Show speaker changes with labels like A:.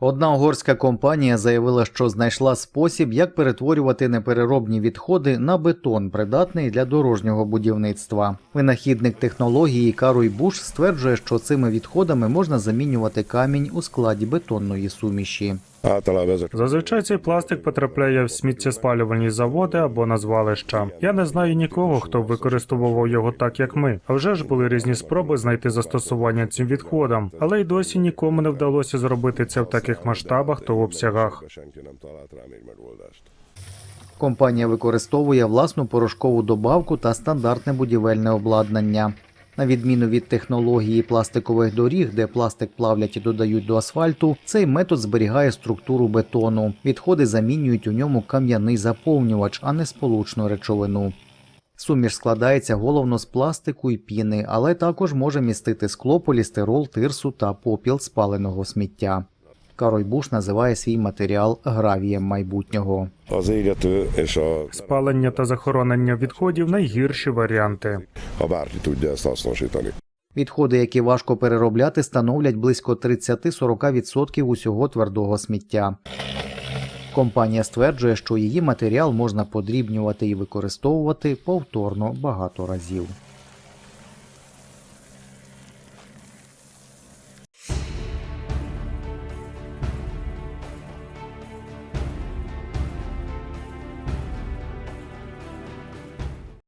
A: Одна угорська компанія заявила, що знайшла спосіб, як перетворювати непереробні відходи на бетон, придатний для дорожнього будівництва. Винахідник технології Каруй Буш стверджує, що цими відходами можна замінювати камінь у складі бетонної суміші.
B: Зазвичай цей пластик потрапляє в сміттєспалювальні заводи або на звалища. Я не знаю нікого, хто використовував його так, як ми. А вже ж були різні спроби знайти застосування цим відходам, але й досі нікому не вдалося зробити це в таких масштабах та обсягах.
A: Компанія використовує власну порошкову добавку та стандартне будівельне обладнання. На відміну від технології пластикових доріг, де пластик плавлять і додають до асфальту, цей метод зберігає структуру бетону. Відходи замінюють у ньому кам'яний заповнювач, а не сполучну речовину. Суміш складається головно з пластику і піни, але також може містити скло, полістирол, тирсу та попіл спаленого сміття. Карой Буш називає свій матеріал гравієм майбутнього.
B: Спалення та захоронення відходів найгірші варіанти.
A: Відходи, які важко переробляти, становлять близько 30-40% усього твердого сміття. Компанія стверджує, що її матеріал можна подрібнювати і використовувати повторно багато разів.